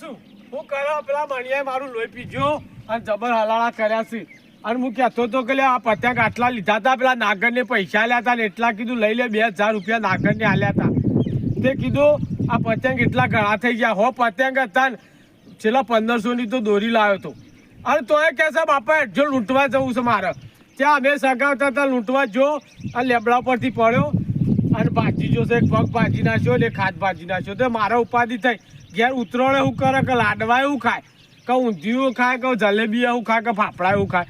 શું હું કરો પેલા મણિયાએ મારું લોહી પીજો અને જબર હલાળા કર્યા છે. અને હું કહેતો હતો કે આ પતંગ આટલા લીધા હતા પેલા નાગરને પૈસા આલ્યા હતા ને એટલા કીધું, લઈ લે, બે હજાર રૂપિયા નાગરને આલ્યા હતા તે કીધું, આ પતંગ એટલા ઘણા થઈ ગયા. હો, પતંગ હતા છેલ્લા પંદરસોની તો દોરી લાવ્યો હતો અને તોય કે છે, બાપા, જો લૂંટવા જવું છે મારે. ત્યાં અમે સગાવતા હતા, લૂંટવા જો. આ લેબડા પરથી પડ્યો. અને ભાજી જોશે, એક પગ ભાજી નાખ્યો એક હાથ ભાજી નાખ્યો. તો મારા ઉપાધિ થઈ. ઘેર ઉતરોળે હું કરે કે લાડવા એવું ખાય, કે ઊંધિયું ખાય, કે જલેબી એવું ખાય, કે ફાફડા એવું ખાય.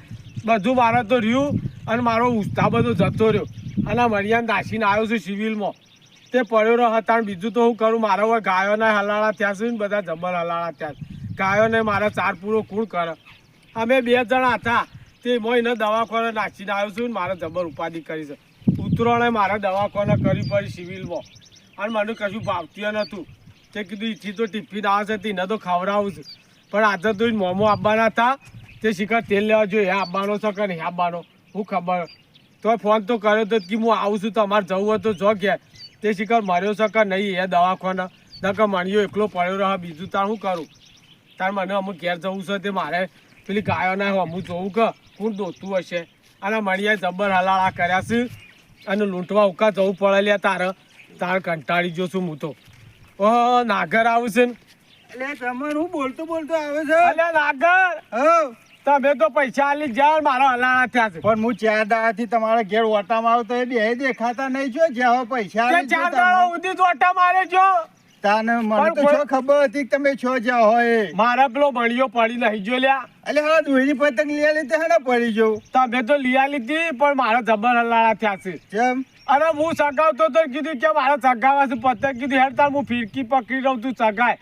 બધું મારે તો રહ્યું, અને મારો ઉત્સાહ બધો જતો રહ્યો. અને મરિયાન દાસીને આવ્યો છું સિવિલમાં. તે પડ્યો રહ્યો હતા બીજું તો હું કરું? મારા હોય ગાયોના હલાળા થયા છે ને બધા જબર હલાળા થયા ગાયોને મારા ચાર પૂરો કુણ કરે. અમે બે જણા હતા. તે મોઈને દવાખાને નાખીને આવ્યો છું ને મારે જબર ઉપાધિ કરી છે. ઉતરોણે મારે દવાખાને કરી પડી સિવિલમાં. અને મને કશું ભાવતું નહોતું. તે કીધું, ઈથી તો ટિફિન આવે છે તેને તો ખવડાવું છું. પણ આજે તો મોમો આપવાના હતા. તે શિખર તેલ લેવા જોઈએ આપવાનો છે કે નહીં આપવાનો? હું ખબર. તો ફોન તો કર્યો તો કે હું આવું છું, તો અમારે જવું હોય તો જો ઘેર તે શિખર મર્યો છે કે નહીં એ દવાખાના? નકર મણિયો એકલો પડ્યો રહે, બીજું તાર શું કરું? તાર મને અમુક ઘેર જવું છે, તે મારે પેલી ગાયોના અમુક જોવું કે કોણ દોતું હશે? અને મણિયાએ જબર હલાળા કર્યા છે. અને લૂંટવા ઉકા જવું પડે લે તારે. તાર કંટાળી જો છું હું તો. ઓહ નાગર આવશે ને. એટલે તમે હું બોલતો બોલતો આવે છે. અલ્યા નાગર. હઉ. તમે તો પૈસા આલી જ્યાં મારા હલાણા થયા છે. પણ હું ચાર દાડાથી તમારા ઘેર ઓટા મારો તો એ બે દેખાતા નહીં છો? જ્યાં પૈસા ચાર દાડા સુધી ઓટા મારે છો. તાને મને તો છો ખબર હતી કે તમે છો જ્યાં હોય. મારા પેલો બળિયો પડી નહીં જો લ્યા. એટલે હા દોરી પતંગ લઈ લીધી હેને પડી જો. તમે તો લઈ લીધી પણ મારા જબર હલાળા થયા છે. કેમ? અરે હું સગાવતો તો કીધું કે મારા સગાવા છે પતંગ કીધું હેડ તાર હું ફિરકી પકડી રહું તું સગાય.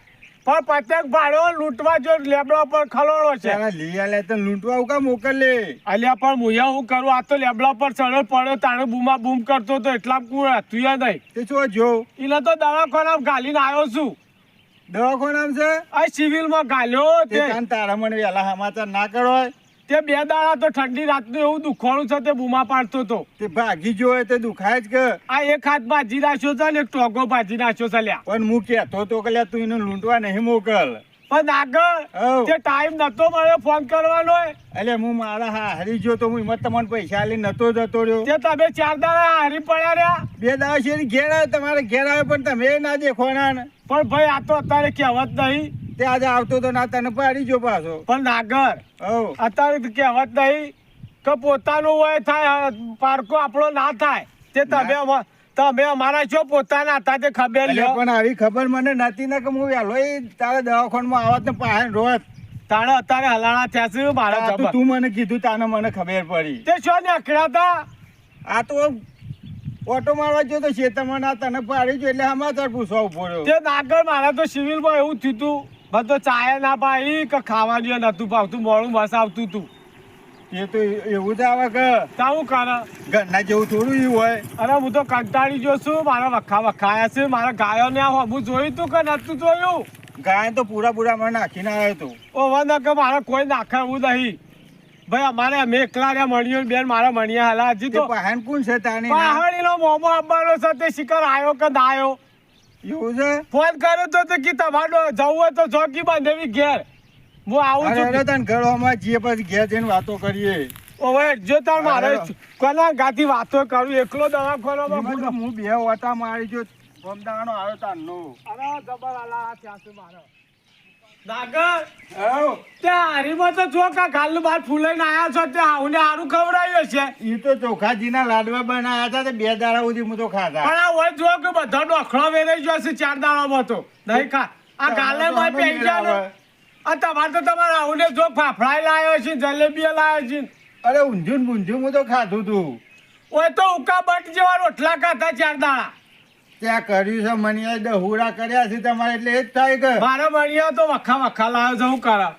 પણ પતંગ ભાડો લૂંટવા જો લેબડા પર ખલોડો છે. ત્યારે લીયા લે તો લૂંટવા ઉકા મોકલે? અલ્યા પણ મુયા હું કરું? આ તો લેબડા પર ચડો પડ્યો તાણે બૂમા બૂમ કરતો તો એટલા કુણ હતું યાદ નહીં. તે છો જો? એને તો દવાખાના ગાલીને આવ્યો છું. દવાખાનામ છે? આ સિવિલમાં ગાલ્યો તે તારા મને વેલા સમાચાર ના કરો તે બે દાડા તો ઠંડી રાતનું એવું દુખોણું છે તે બૂમા પાડતો હતો તે ભાગી જો તે દુખાય જ કે. આ એક હાથ ભાજી નાખ્યો છે ને એક ટોગો ભાજી નાખ્યો છે લ્યા. પણ હું કહેતો તો કે તું એને લૂંટવા નહીં મોકલ. પણ આગળ તે ટાઈમ નતો મળ્યો ફોન કરવાનો એટલે હું મારા હા હારી જો તો હું હિંમત તમને પૈસા આલી નતો જતો રહ્યો. તે તમે ચાર દાડા હારી પડ્યા રહ્યા. બે દાડા છે ઘેર આવે તમારે ઘેર આવે પણ તમે ના દેખો પણ ભાઈ આ તો અત્યારે કહેવત નહીં. તે આજે આવતો તો ના તને પાડી જો પાછો. પણ નાગર અત્યારે કહેવત નહીં કે પોતાનું હોય થાય પારકો આપણો ના થાય. તે તમે તમે અમારા છો પોતાના હતા તે ખબર લે પણ આવી ખબર મને નથી ને કે હું વહેલો તારા દવાખાનામાં આવત ને પાસે રોત તારે અત્યારે હલાણા થયા છે મારા તો મને કીધું તાને મને ખબર પડી. તે શું ને હતા? આ તો ઓટો મારવા જો તો ખેતરમાં ના તને પાડી જો એટલે સમાચાર પૂછવા ઊભો રહ્યો. તે નાગર મારા તો સિવિલમાં એવું થયું તું તો ચાય ના ભાઈ કે ખાવાનું નતું ભાવતું મોડું બસ આવતું તું. એ તો એવું જ આવે કે તા હું કરે? ઘરના જેવું થોડું એવું હોય. અરે હું તો કંટાળી ગયો છું મારા વખા વખાયા છે મારા ગાયો ને હું જોયું તું કે નતું જોયું? ગાય તો પૂરા પૂરા મને નાખીને આવ્યો તું ઓ વંદ કે મારે કોઈ નાખાવું નહીં. ભાઈ અમારે અમે એકલા રહ્યા મણિયો બેન મારા મણિયા હાલા હજી તે પહાણ કોણ છે તાની પહાડીનો મોમો આપવાનો છે તે શિખર આવ્યો કે ના આવ્યો એવું છે? ફોન કર્યો તો તે કી તમારો જવું હોય તો ચોકી બાંધેવી ઘેર. હું આવું છું અરે તને ઘરોમાં જે પછી ઘેર જઈને વાતો કરીએ. ઓવે જો તાર મારે. કોના ગાતી વાતો કરું? એકલો દવાખાનામાં એમાં તો હું બે ઓટા મારી જો બમદાણો આવ્યો તારનો. અરે જબર આલા ત્યાં મારો. નાગર! ત્યાં હારીમાં તો જો કા ગાલનું બાર ફૂલાઈને આવ્યા છો ત્યાં હાઉને હારું ખવડાવ્યું છે. એ તો ચોખાજીના લાડવા બનાવ્યા હતા તે બે દાડા સુધી હું તો ખાધા. પણ આ હોય જો કે બધો ડોખળો વેરાઈ ગયો છે ચાર દાડામાં તો. નહીં ખા. આ ગાલે માં પહેરી ગયા ને આ તમારે તો તમારા આઉને જો ફાફડાઈ લાવ્યો છે જલેબી લાવ્યો છે. અરે ઊંધિયું ને બુંધિયું હું તો ખાધું તું. ઓય તો ઉકા બટ જેવા રોટલા ખાતા ચાર દાડા. ત્યાં કર્યું છે મણિયા દહુડા કર્યા છે તમારે એટલે એ જ થાય કે? મારા મણિયા તો વખા વખા લાવ્યો છે હું કરા?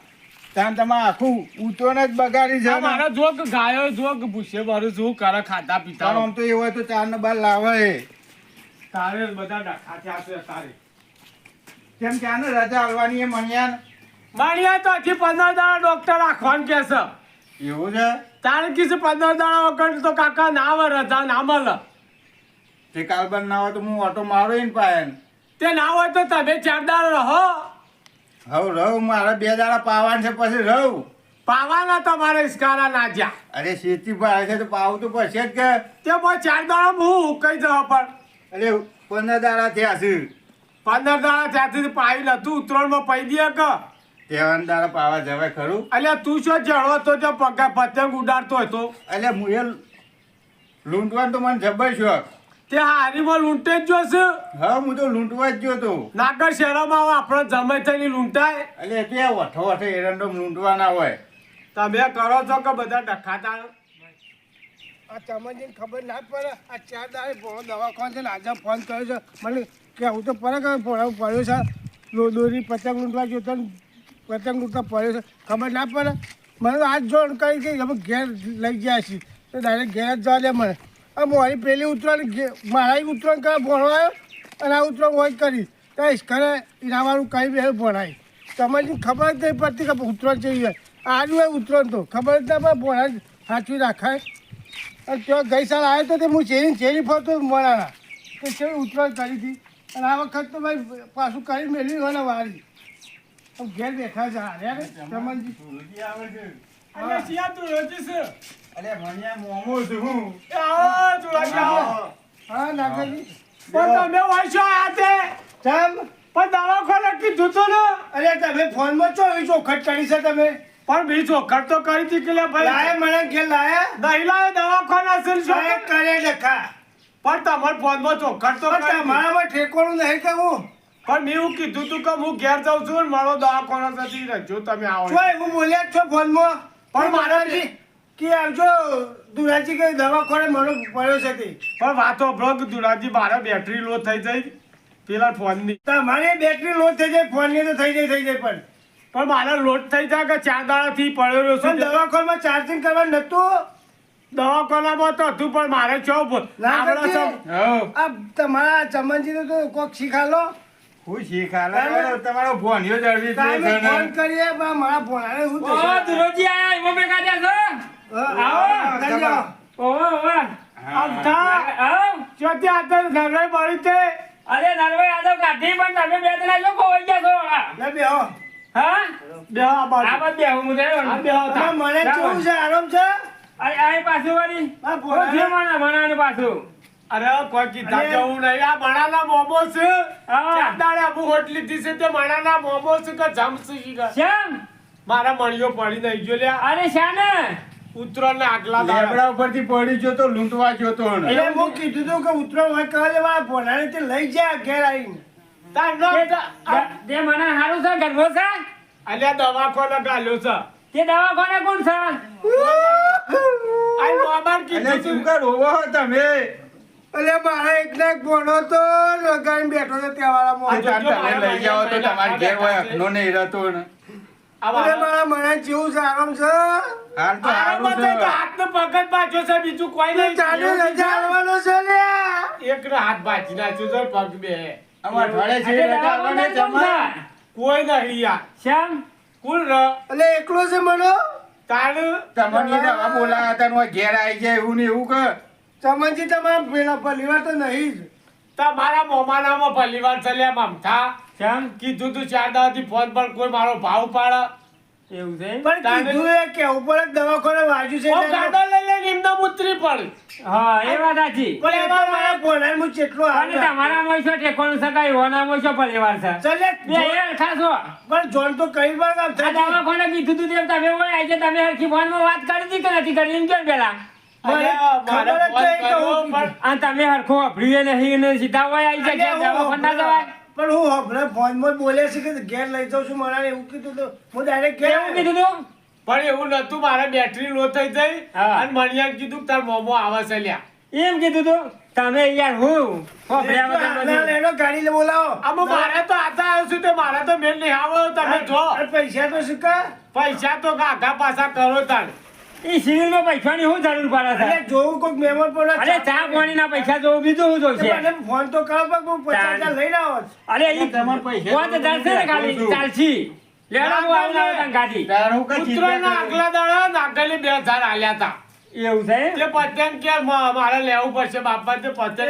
ત્યાં તમે આખું ઉતોને જ બગાડી છે. મારા જોક ગાયો જોક ભૂસે ભરું છું કરા કરે ખાતા પીતા આમ તો એવું હોય તો ચાર ને બાર લાવે. તારે બધા ડાખા ત્યાં છે તારે. કેમ ત્યાં ને રજા આવવાની એ મણિયા મણિયા તો હજી પંદર દાડા ડોક્ટર રાખવાનું કે છે. એવું છે? તારે કીધું પંદર દાડા વગર તો કાકા ના આવે રજા ના મળે. તે કાલબન ના હોય તો હું ઓટો મારો ને પાયન. તે ના હોય તો તમે ચાર દાડા રહો. હવ રહું મારે બે દાડા પાવાન છે પછી રહું. પાવાના તમારે ઇસ્કારા ના જ્યાં. અરે શેતી પર છે તો પાવું તો પડશે જ કે. તે બહુ ચાર દાડા હું કઈ જવા પણ. અરે પંદર દાડા થયા છે. પંદર દાડા ત્યાંથી પાઈ નતું ઉત્તરાયણમાં પાઈ દે કે. તેવાન દાડા પાવા જવાય ખરું. અલ્યા તું શું જળવો તો જો પગ પતંગ ઉડાડતો હોય તો. એટલે હું એ લૂંટવાનું તો મને જબર શોખ. તે હારીમાં લૂંટે જ જોશે હા હું તો લૂંટવા જ ગયો તો. નાગર શહેરોમાં હવે આપણે જમે થઈને લૂંટાય. એટલે તે વઠો વઠે એરંડો લૂંટવાના હોય. તમે કરો છો કે બધા ડખાતા? આ ચમનજીને ખબર ના પડે આ ચાર દાડે ભોળો દવાખાન છે ને આજે ફોન કર્યો છે. મને હું તો પડે કે ભોળો પડ્યો છે. દો- દોરી પતંગ લૂંટવા જોતો પતંગ લૂંટવા પડ્યો છે. ખબર ના પડે? મને તો આજ જોડ કરી કે હવે ઘેર લઈ ગયા છીએ. તો ડાયરેક્ટ ઘેર જ જવા દે મને. આ મારી પેલી ઉતરણ મારા ઉતરણ કરે ભણવાયો આવ્યો અને આ ઉતરણ હોય કરી. તો ઘરે ઇનાવાનું કઈ બે ભણાય. તમારી ખબર જ નહીં પડતી કે ઉતરણ જેવી હોય. આજુ હોય ઉતરણ તો. ખબર જ ના ભણા સાચવી રાખાય અને ત્યાં ગઈ સાલ આવ્યો તો તે હું ચેરી ચેરી ફરતો મળાના. તો છે ઉતરણ કરી હતી. અને આ વખત તો ભાઈ પાછું કરી મેળવી હોય ને વારી. ઘેર બેઠા છે હારે. ને ચમનજી આવે છે. અરે મને મોમો છું હું. એ આવો તુળાજી આવો. હા. નાગરજી પણ તમે વાંચો આતે તે. પણ દાવા ખોલે કીધું તો ને. અરે તમે ફોનમાં છો એવી ચોખટ કરી છે તમે? પણ બીજો તો કરી હતી કે લે લાયા ભાઈ મને કે લાયા? દહીં લાવે દવાખાના છે. શું? કરે લખા પણ તમાર ફોનમાં ચોખટ તો. તમારામાં ઠેકોણું નહીં કહું પણ મેં એવું કીધું તું કે હું ઘેર જાઉં છું મારો દવાખાનો નથી રહેજો તમે આવો. છો એવું બોલ્યા જ છો ફોનમાં. પણ મારા કે આવજો દુરાજી કઈ દવાખાને મને પડ્યો છે તે. પણ વાતો બ્લોક દુરાજી મારે બેટરી લો થઈ જાય. પેલા ફોનની તમારે બેટરી લો થઈ જાય ફોનની તો થઈ જાય થઈ જાય પણ. પણ મારે લોટ થઈ જાય કે ચાર દાડાથી પડ્યો રહ્યો છે દવાખાનામાં ચાર્જિંગ કરવા નતું દવાખાનામાં તો હતું પણ મારે ચો ના આપણે કરજે. સબ હવ આ તમારા ચમનજીને તો કોક શીખાલો. હું શીખાલા? તમારો ભોનિયો જળવી જ કાંઈ ફોન કરીએ પણ મારા ભોણાને હું ઓ ધ્રુવજી આયા છો? તે અરે નરભાઈ યાદવ કાઢી પણ તમે બે જણા જો ખોવાઈ ગયા છો. લે બેહો. હા? બે આ આ બાજુ બધ બેહું. આ બે મને કેવું છે? આરામ છે? અરે આ પાછું વાળી. આ પાછું. અરે કોઈ કીધા. જવું નહીં. આ મણાના મોમો છે. હા. ચાર દાડે આબુ હોટલી થી છે. તે મણાના મોમો છે કે જમસી છે કે? શ્યામ મારા મણીઓ પડી નહીં ગયો લે અરે શાને? ઉતરણ ને આગલા લેબડા ઉપરથી પડી ગયો તો લૂંટવા ગયો તો એટલે હું કીધું તું કે ઉતરો હોય કહે લેવા ભોણાને તે લઈ જાય ઘેર આવીને. તાર નો તે મને સારું છે ગરબો છે? અલ્યા દવાખાને ગાલ્યો છે. તે દવાખાને કોણ છે? આ મોબાઈલ કીધું શું તું કર હોવો તમે? એટલે મારા એકલા એક ભોણો તો લગાઈને બેઠો છે ત્યાં વાળા તમે લઈ જાઓ તો તમારે ઘેર હોય અખનો નહીં રહેતો ને. એટલે મારા મને જેવું છે છે. હાલ તો આરામ છે. તો હાથનો પગ જ છે બીજું કોઈ નહીં. ચાલુ રજા આવવાનો છે લ્યા એક હાથ બાજી નાખ્યો છે પગ બે. આમાં અઠવાડિયે છે રજા આવવાને જમા. કોઈ નહીં યાર શ્યામ? કુલ ર. એટલે એકલો છે મને તાર તમને દવા બોલાયા હતા ને ઘેર આવી જાય એવું ને એવું કે ચમનજી તમારા પેલા પરિવાર તો નહીં જ. તમારા મોમાનામાં પહેલી વાર ચલ્યા મમતા શ્યામ? કીધું તું ચાર દાડાથી ફોન પર કોઈ મારો ભાવ પાડે. એવું છે પણ કીધું એ કેવું પડે દવાખાને વાગ્યું છે ગાડો લઈ લઈને એમને ઉતરી પડી. હા એ વાત સાચી. પણ એમાં મારા ભોણાને હું કેટલો અને તમારામાં શું ઠેકોણું શકાય એનામાં શું પરિવાર છે? ચાલે બે એ ખાસો પણ જોન તો કઈ વાર કામ થાય દવાખાને કીધું તું તેમ આવી જાય, તમે હરખી ફોનમાં વાત કરી હતી કે નથી કરી? એમ કેમ પેલા? ફોન તમે હરખો વાપર્યું નહીં ને સીધા હોય આવી જાય દવાખાને જવાય. પણ હું હમણાં ફોનમાં બોલે છે કે ઘેર લઈ જાઉં છું મારા એવું કીધું તો હું ડાયરેક્ટ ઘેર કેવું કીધું તું? પણ એવું નતું મારે બેટરી લો થઈ જઈ હા. અને મણિયા કીધું કે તાર મોમો આવે છે લ્યા એમ કીધું તું તમે યાર હું? ગાડી બોલાવો. આમાં મારે તો આતા આવ્યો છું તો મારે તો મેલ નહીં આવો તમે જો. અને પૈસા તો શું પૈસા તો આઘા પાછા કરો તાર. ઈ સિવિલમાં પૈસાની શું જરૂર પડે છે? અરે જોવું કોઈક મહેમાન પડે અરે ચા પાણીના પૈસા જોવું બીજું શું જોઈશે? મને ફોન તો કરો પણ હું પચાસ હજાર લઈને આવો અરે ઈ તમારે પૈસા પાંચ હજાર છે ને ખાલી ચાલશી. લેવાનો હું આવીને આવો તને ગાડી તાર હું કઈ ચિંતા ઉત્તરાયણના કરું? આગલા દાડા નાગલી બે હજાર આલ્યા હતા એવું છે પતંગ કે મારે લેવું પડશે બાપા તે પતંગ.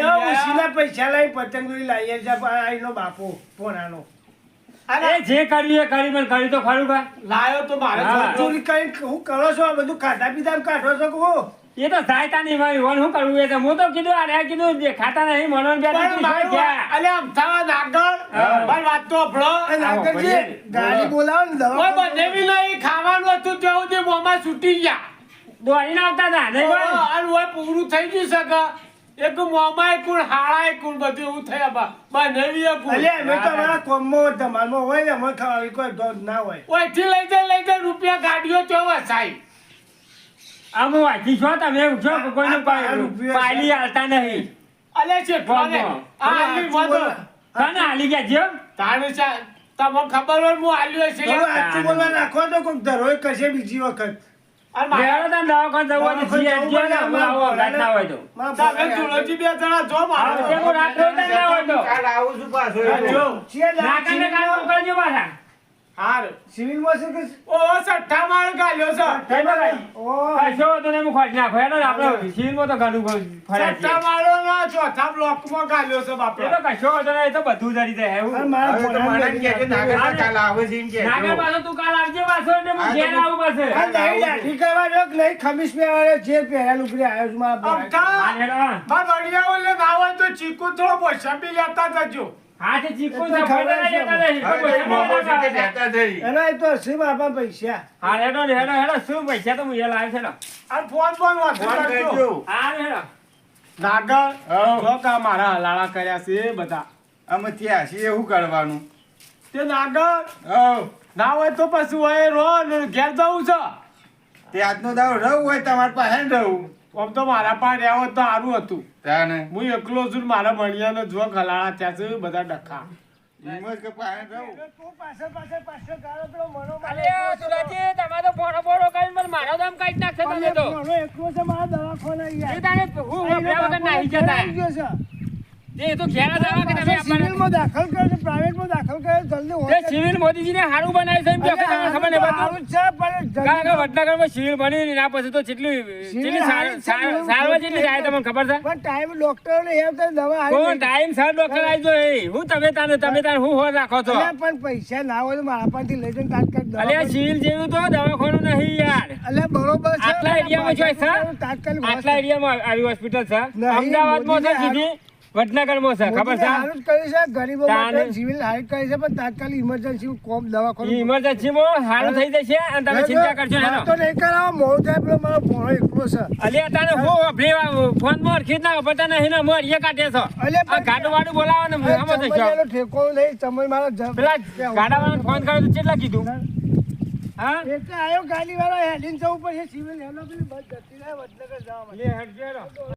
પૈસા લઈ પતંગ લાવીએ છે એનો બાપો પોણાનો એ જે કર્યું એ કર્યું તો ખરું કા લાયો તો મારે ચોરી કરીને હું કરો છો? બધું ખાધા પીધા કાઢો છો કે એ તો સાયતા નહીં મારી વન કરવું એ તો હું તો કીધું અરે કીધું જે ખાતા નહીં મનોન બે અલે આમ થવા નાગર વાત તો સાંભળો. આ નાગરજી, ભાઈ, ગાડી બોલાવો ને ઓય દવા બનેવી નહીં ખાવાનું હતું ત્યાં સુધી મોંમાં છૂટી ગયા. દોડીને આવતા હતા નહીં અને પૂરું થઈ ગયું કે? એક મોમાય કુણ હાળાય કુણ બધું એવું થયા બા. બનેવી કુણ અલ્યા મે તો અમારા કોમમાં ધમાલમાં હોય ને અમે ખાવા કોઈ દોડ ના હોય. ઓયથી લઈ જાય લઈ જાય રૂપિયા ગાડીઓ ચોવા સાઈ આમ વાંચી છો તમે છો કે કોઈને પાલી હાલતા નહીં. અલે છે કોને આ આલી વધો. તને હાલી ગયા જેમ તાણે છે તમને ખબર હોય હું આલ્યો છે હવે આટલું બોલવા નાખો તો કોઈક ધરોય કશે બીજી વખત. બે જણા જો આવો મારો તે હું રાત રોજ ના હોય તો કાલ આવું છું પાછો હા, જો છીએ ના નાકાને કાલ મોકલજો પાછા હાર સિવિલમાં કે ઓ સઠ્ઠા માળ ગાલ્યો છે કશો હેડો ને તો ઘણું બધું ફર્યા સઠ્ઠા માળો ના ચોથા બ્લોકમાં ગાલ્યો છે એ તો કશો વાંધો નહીં, એ તો બધું જરી જાય એવું. મારા તો મને ભણાને કે નાગર કાલ આવે છે એમ કે નાગર પાછો તું કાલ આવજે પાછો એટલે હું ઘેર આવું પાછો. આ નહીં? ખમીસ પહેરવાનો જે પહેર્યા લુગડી આવ્યો છું મારા ભણાને. અમથા હા, હેડો, હા. માર વડિયાઓ લે ના હોય તો ચીકુ થોડો પૈસા બી લેતા જજો. હા, તે ચીકુ તો ખબર છે. એના એ તો શું બાપા પૈસા હા, હેડો ને, હેડો, હેડો. શું પૈસા તો હું એ લાવ્યો છે, હેડો. અને ફોન ફોન વાત ફોન કરજો કરજો. હા, હેડો. નાગર હઉ. જો કા મારા હલાળા કર્યા છે એ બધા અમે ત્યાં છીએ એવું કરવાનું તે નાગર. ના હોય તો પછી હોય રો ને ઘેર જવું છે તે આજનો દાવ રહું હોય તમારી પાસે ને રહું આમ તો મારા પાસે રહ્યા હોત તો સારું હતું. તાને? હું એકલો છું મારા મણિયાનો જો ખલાળા ત્યાં છે બધા ડખા. એમ જ કે પાસે રહું તું પાછળ પાછળ પાછળ ગાળો પેલો મનો મારે દામ કાઢી નાખશે તમે તો. એ. તારે તો ઘેર જ કે તમે સિવિલમાં દાખલ કર્યો છે, પ્રાઇવેટમાં દાખલ કર્યો જલ્દી તે સિવિલ મોદીજીને હારું બનાવ્યું છે એમ કે ખબર નહીં હારું બધું? તો સારું છે, પણ કારણ કે વડનગરમાં સિવિલ બની ને પછી તો સારવાર જેટલી જાય તમને ખબર છે? પણ ટાઈમ એમ દવા કોણ? ટાઈમ સર ડોક્ટર આવી હું તમે તાને તમે તાને હું હોર રાખો છો? પણ પૈસા ના હોય તો મારા પાસેથી લઈ જઈને તાત્કાલિક દવા અલ્યા સિવિલ જેવું તો દવાખાનું નહીં યાર. અલ્યા, બરોબર છે આટલા એરિયામાં છે સર તાત્કાલિક આટલા એરિયામાં આવી હોસ્પિટલ છે અમદાવાદ અમદાવાદમાં છે સીધી? વડનગરમાં છે ખબર છે? હારું કરી કર્યું છે ગરીબો. માટે સિવિલ હારી કરી છે પણ તાત્કાલિક ઇમરજન્સી કોમ દવાખાનું ઇમરજન્સીમાં સારું થઈ જશે અને તમે ચિંતા કરશો ને તો નહીં કરાવો મોડું થાય પેલો મારો ભોણો એકલો છે. અલ્યા તાને હું. વાપરી ફોન ઓળખી જ ના વાપરતા નહીં ને મોર એ કાઢે છો. અલે ગાડું વાડું બોલાવો ને આમાં જશો ચમડિયાનો ઠેકો નહીં ચમડ મારા પેલા ગાડાવાળાને ફોન કર્યો તો કેટલા કીધું? હા? એટલે આયો ગાડી વાળો હેડીને જવું પડશે. સિવિલ હેલો બસ જતી રહે વડનગર જવા માટે.